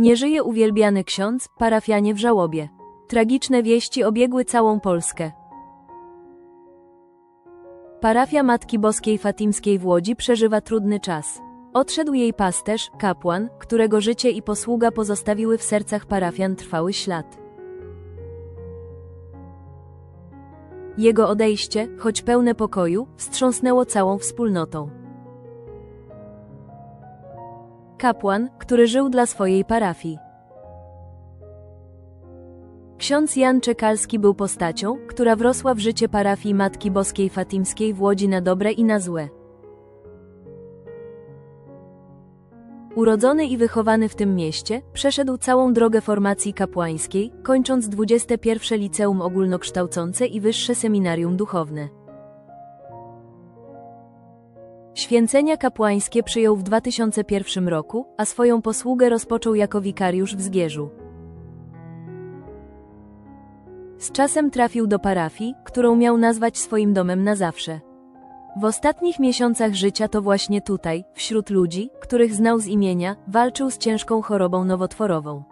Nie żyje uwielbiany ksiądz, parafianie w żałobie. Tragiczne wieści obiegły całą Polskę. Parafia Matki Boskiej Fatimskiej w Łodzi przeżywa trudny czas. Odszedł jej pasterz, kapłan, którego życie i posługa pozostawiły w sercach parafian trwały ślad. Jego odejście, choć pełne pokoju, wstrząsnęło całą wspólnotą. Kapłan, który żył dla swojej parafii. Ksiądz Jan Czekalski był postacią, która wrosła w życie parafii Matki Boskiej Fatimskiej w Łodzi na dobre i na złe. Urodzony i wychowany w tym mieście, przeszedł całą drogę formacji kapłańskiej, kończąc 21 liceum ogólnokształcące i wyższe seminarium duchowne. Święcenia kapłańskie przyjął w 2001 roku, a swoją posługę rozpoczął jako wikariusz w Zgierzu. Z czasem trafił do parafii, którą miał nazwać swoim domem na zawsze. W ostatnich miesiącach życia to właśnie tutaj, wśród ludzi, których znał z imienia, walczył z ciężką chorobą nowotworową.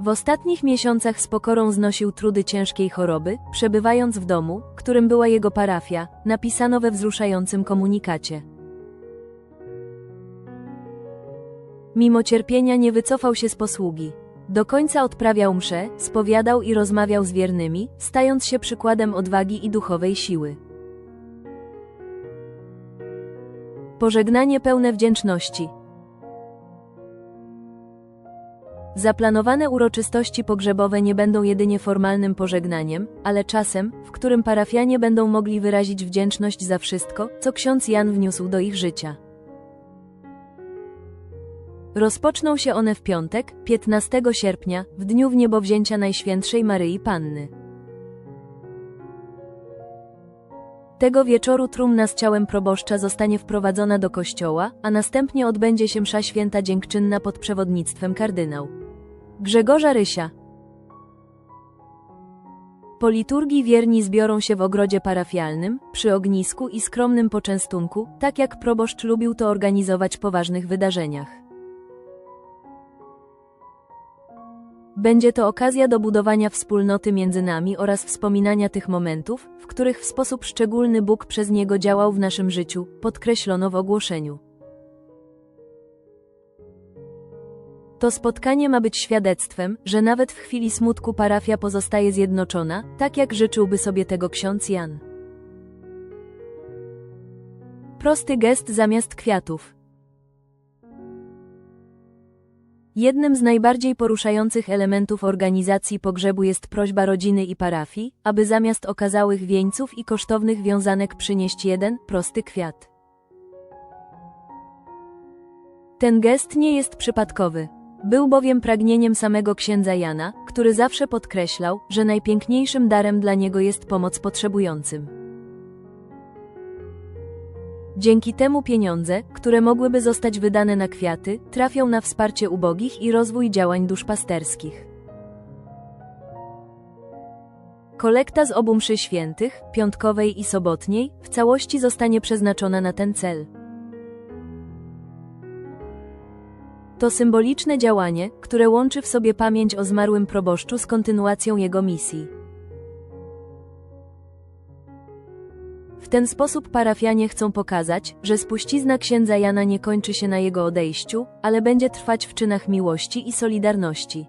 W ostatnich miesiącach z pokorą znosił trudy ciężkiej choroby, przebywając w domu, którym była jego parafia, napisano we wzruszającym komunikacie. Mimo cierpienia nie wycofał się z posługi. Do końca odprawiał msze, spowiadał i rozmawiał z wiernymi, stając się przykładem odwagi i duchowej siły. Pożegnanie pełne wdzięczności. Zaplanowane uroczystości pogrzebowe nie będą jedynie formalnym pożegnaniem, ale czasem, w którym parafianie będą mogli wyrazić wdzięczność za wszystko, co ksiądz Jan wniósł do ich życia. Rozpoczną się one w piątek, 15 sierpnia, w dniu wniebowzięcia Najświętszej Maryi Panny. Tego wieczoru trumna z ciałem proboszcza zostanie wprowadzona do kościoła, a następnie odbędzie się msza święta dziękczynna pod przewodnictwem kardynał Grzegorza Rysia. Po liturgii wierni zbiorą się w ogrodzie parafialnym, przy ognisku i skromnym poczęstunku, tak jak proboszcz lubił to organizować po ważnych wydarzeniach. Będzie to okazja do budowania wspólnoty między nami oraz wspominania tych momentów, w których w sposób szczególny Bóg przez niego działał w naszym życiu, podkreślono w ogłoszeniu. To spotkanie ma być świadectwem, że nawet w chwili smutku parafia pozostaje zjednoczona, tak jak życzyłby sobie tego ksiądz Jan. Prosty gest zamiast kwiatów. Jednym z najbardziej poruszających elementów organizacji pogrzebu jest prośba rodziny i parafii, aby zamiast okazałych wieńców i kosztownych wiązanek przynieść jeden, prosty kwiat. Ten gest nie jest przypadkowy. Był bowiem pragnieniem samego księdza Jana, który zawsze podkreślał, że najpiękniejszym darem dla niego jest pomoc potrzebującym. Dzięki temu pieniądze, które mogłyby zostać wydane na kwiaty, trafią na wsparcie ubogich i rozwój działań duszpasterskich. Kolekta z obu mszy świętych, piątkowej i sobotniej, w całości zostanie przeznaczona na ten cel. To symboliczne działanie, które łączy w sobie pamięć o zmarłym proboszczu z kontynuacją jego misji. W ten sposób parafianie chcą pokazać, że spuścizna księdza Jana nie kończy się na jego odejściu, ale będzie trwać w czynach miłości i solidarności.